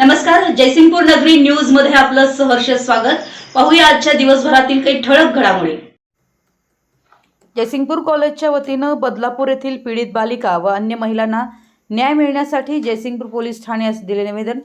नमस्कार जयसिंगपूर नगरी न्यूजमध्ये आपलं सहर्ष स्वागत. पाहूया आजच्या दिवसभरातील काही ठळक घडामोडी. जयसिंगपूर कॉलेजच्या वतीनं बदलापूर येथील पीडित बालिका व अन्य महिलांना न्याय मिळण्यासाठी जयसिंगपूर पोलीस ठाण्यास दिले निवेदन.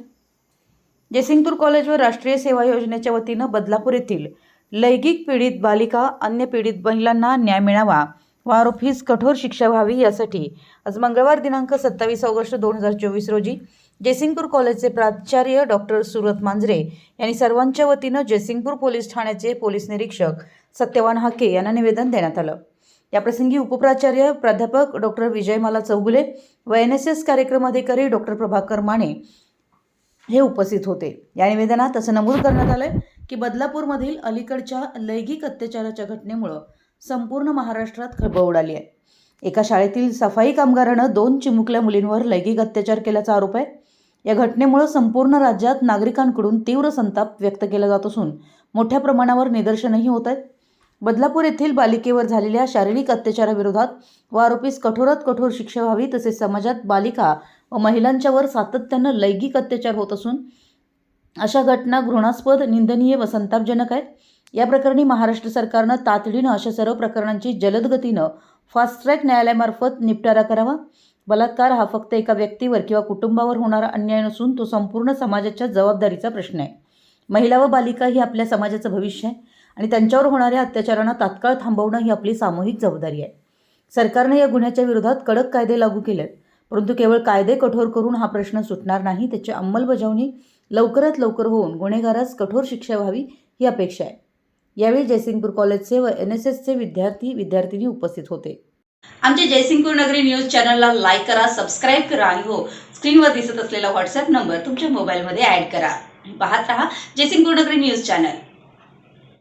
जयसिंगपूर कॉलेज व राष्ट्रीय सेवा योजनेच्या वतीनं बदलापूर येथील लैंगिक पीडित बालिका अन्य पीडित महिलांना न्याय मिळावा व आरोपीस कठोर शिक्षा व्हावी यासाठी आज मंगळवार दिनांक सत्तावीस ऑगस्ट दोन हजार चोवीस रोजी जयसिंगपूर कॉलेजचे प्राचार्य डॉक्टर सुरत मांजरे यांनी सर्वांच्या वतीनं जयसिंगपूर पोलीस ठाण्याचे पोलीस निरीक्षक सत्यवान हाके यांना निवेदन देण्यात आलं. याप्रसंगी उपप्राचार्य प्राध्यापक डॉक्टर विजयमाला चौगुले व एन एस एस कार्यक्रम अधिकारी डॉक्टर प्रभाकर माने हे उपस्थित होते. या निवेदनात असं नमूद करण्यात आलंय की बदलापूरमधील अलीकडच्या लैंगिक अत्याचाराच्या घटनेमुळं संपूर्ण महाराष्ट्रात खळबळ उडाली आहे. एका शाळेतील सफाई कामगारानं दोन चिमुकल्या मुलींवर लैंगिक अत्याचार केल्याचा आरोप आहे. या घटनेमुळं संपूर्ण राज्यात नागरिकांकडून तीव्र संताप व्यक्त केला जात असून मोठ्या प्रमाणावर निदर्शनही होत आहेत. बदलापूर येथील बालिकेवर झालेल्या शारीरिक अत्याचाराविरोधात व आरोपीस कठोरात कठोर शिक्षा व्हावी तसेच समाजात बालिका व महिलांच्यावर सातत्यानं लैंगिक अत्याचार होत असून अशा घटना घृणास्पद निंदनीय व संतापजनक आहेत. या प्रकरणी महाराष्ट्र सरकारनं तातडीनं अशा सर्व प्रकरणांची जलद गतीनं फास्ट ट्रॅक न्यायालयामार्फत निपटारा करावा. बलात्कार हा फक्त एका व्यक्तीवर किंवा कुटुंबावर होणारा अन्याय नसून तो संपूर्ण समाजाच्या जबाबदारीचा प्रश्न आहे. महिला व बालिका ही आपल्या समाजाचं भविष्य आहे आणि त्यांच्यावर होणाऱ्या अत्याचारांना तात्काळ थांबवणं ही आपली सामूहिक जबाबदारी आहे. सरकारने या गुन्ह्याच्या विरोधात कडक कायदे लागू केलेत परंतु केवळ कायदे कठोर करून हा प्रश्न सुटणार नाही त्याची अंमलबजावणी लवकरात लवकर होऊन गुन्हेगारास कठोर शिक्षा व्हावी ही अपेक्षा आहे. यावेळी जयसिंगपूर कॉलेजचे व एन एस एसचे विद्यार्थी विद्यार्थिनी उपस्थित होते. आमच्या जयसिंगपूर नगरी न्यूज चॅनलला लाईक करा सबस्क्राईब करा आणि हो स्क्रीनवर दिसत असलेला व्हॉट्सअप नंबर तुमच्या मोबाईलमध्ये ऍड करा. पाहत रहा जयसिंगपूर नगरी न्यूज चॅनल.